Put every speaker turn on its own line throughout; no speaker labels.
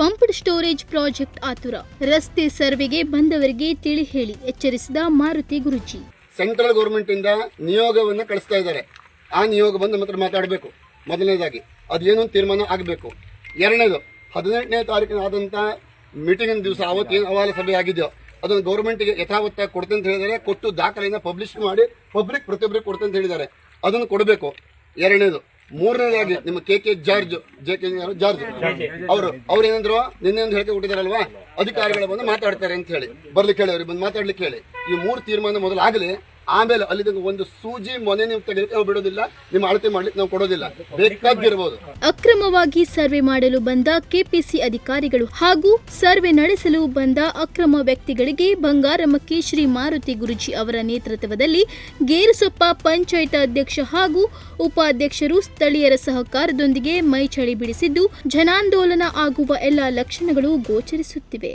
Drainage project ಆತುರ. ರಸ್ತೆ ಸರ್ವೆಗೆ ಬಂದವರಿಗೆ ತಿಳಿ ಹೇಳಿ ಎಚ್ಚರಿಸಿದ ಮಾರುತಿ ಗುರುಜಿ.
ಸೆಂಟ್ರಲ್ ಗೌರ್ಮೆಂಟ್ ಇಂದ ನಿಯೋಗವನ್ನು ಕಳಿಸ್ತಾ ಇದ್ದಾರೆ. ಆ ನಿಯೋಗ ಬಂದು ಮಾತ್ರ ಮಾತಾಡಬೇಕು. ಮೊದಲನೇದಾಗಿ ಏನು ತೀರ್ಮಾನ ಆಗಬೇಕು. ಎರಡನೇದು, ಹದಿನೆಂಟನೇ ತಾರೀಕಿನ ಆದಂಥ ಮೀಟಿಂಗ್ ದಿವಸ ಅವತ್ತು ಏನು ಅಹವಾಲು ಸಭೆ ಆಗಿದೆಯೋ, ಅದನ್ನು ಗೌರ್ಮೆಂಟ್ಗೆ ಯಥಾವತ್ತಾಗಿ ಕೊಡ್ತೆ ಅಂತ ಹೇಳಿದರೆ ಕೊಟ್ಟು ದಾಖಲೆಯನ್ನು ಪಬ್ಲಿಷ್ ಮಾಡಿ ಪಬ್ಲಿಕ್ ಪ್ರತಿಯೊಬ್ಬರಿಗೆ ಕೊಡ್ತೆ ಅಂತ ಹೇಳಿದ್ದಾರೆ. ಅದನ್ನು ಕೊಡಬೇಕು. ಎರಡನೇದು ಮೂರನೇದಾಗಿ ನಿಮ್ಮ K K George J K George ಅವರು ಅವ್ರು ಏನಂದ್ರು ನಿನ್ನೆ ಒಂದು ಹೇಳಿಕೆ ಹುಟ್ಟಿದಾರಲ್ವಾ ಅಧಿಕಾರಿಗಳು ಬಂದು ಮಾತಾಡ್ತಾರೆ ಅಂತ ಹೇಳಿ. ಬರ್ಲಿಕ್ಕೆ ಹೇಳಿ ಅವ್ರಿಗೆ ಬಂದು ಮಾತಾಡ್ಲಿಕ್ಕೆ ಹೇಳಿ. ಈ ಮೂರು ತೀರ್ಮಾನ ಮೊದಲು ಆಗಲಿ ಆಮೇಲೆ ಅಲ್ಲಿ ಒಂದು ಸೂಜಿ ಮೊನೆ ನೀವು ತೆಗೆದಕ್ಕೆ ನಾವು ಬಿಡೋದಿಲ್ಲ ನಿಮ್ಮ ಅಳತೆ ಮಾಡ್ಲಿಕ್ಕೆ ನಾವು ಕೊಡೋದಿಲ್ಲ. ಬೇಕಾಗಿರ್ಬೋದು.
ಅಕ್ರಮವಾಗಿ ಸರ್ವೆ ಮಾಡಲು ಬಂದ ಕೆಪಿಸಿ ಅಧಿಕಾರಿಗಳು ಹಾಗೂ ಸರ್ವೆ ನಡೆಸಲು ಬಂದ ಅಕ್ರಮ ವ್ಯಕ್ತಿಗಳಿಗೆ ಬಂಗಾರಮಕ್ಕಿ ಶ್ರೀ ಮಾರುತಿ ಗುರುಜಿ ಅವರ ನೇತೃತ್ವದಲ್ಲಿ ಗೇರುಸೊಪ್ಪ ಪಂಚಾಯತ್ ಅಧ್ಯಕ್ಷ ಹಾಗೂ ಉಪಾಧ್ಯಕ್ಷರು ಸ್ಥಳೀಯರ ಸಹಕಾರದೊಂದಿಗೆ ಮೈ ಚಳಿ ಬಿಡಿಸಿದ್ದು ಜನಾಂದೋಲನ ಆಗುವ ಎಲ್ಲ ಲಕ್ಷಣಗಳು ಗೋಚರಿಸುತ್ತಿವೆ.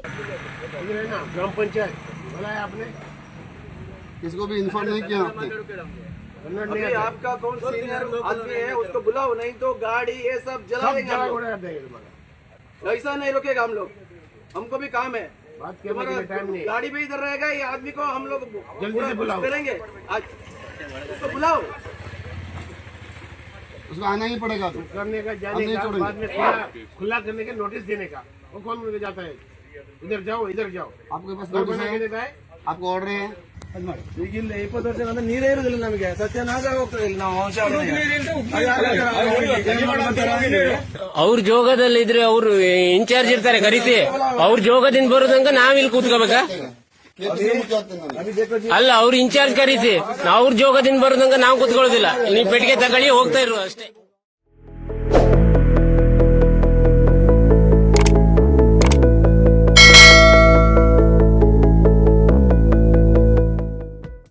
इसको भी इन्फॉर्म नहीं किया आपने।
अभी आपका कौन सीनियर आदमी है उसको बुलाओ नहीं तो गाड़ी ये सब जला देंगे ऐसा नहीं रुकेगा हम लोग। हमको भी काम है। गाड़ी पे इधर रहेगा ये आदमी को हम लोग
जल्दी से बुलाओ।
करेंगे। उसको बुलाओ।
उसको आना ही पड़ेगा तो।
करने का जाने का बाद में खुला खुला करने का नोटिस देने का। वो कौन मुझे जाता है? इधर जाओ इधर जाओ।
आपके पास नोटिस
देता है?
आपको ऑर्डर है?
ಈಗಿಲ್ಲ ಇಪ್ಪತ್ತು ವರ್ಷ ಅಂದ್ರೆ ನೀರೇ ಇರುದಿಲ್ಲ ನಮಗೆ. ಸತ್ಯನಾಶ ಹೋಗ್ತದೆ ನಾವು
ಅವ್ರ ಜೋಗದಲ್ಲಿ ಇದ್ರೆ ಅವ್ರು ಇನ್ಚಾರ್ಜ್ ಇರ್ತಾರೆ ಕರೀತಿ ಅವ್ರ ಜೋಗದಿಂದ ಬರೋದಂಗ ನಾವ್ ಇಲ್ಲಿ ಕೂತ್ಕೋಬೇಕಾ. ಅಲ್ಲ ಅವ್ರ ಇನ್ಚಾರ್ಜ್ ಕರೀತಿ ಅವ್ರ ಜೋಗದಿಂದ ಬರೋದಂಗ ನಾವ್ ಕೂತ್ಕೊಳ್ಳೋದಿಲ್ಲ. ನೀವು ಪೆಟ್ಟಿಗೆ ತಗೊಳ್ಳಿ ಹೋಗ್ತಾ ಇರು ಅಷ್ಟೇ.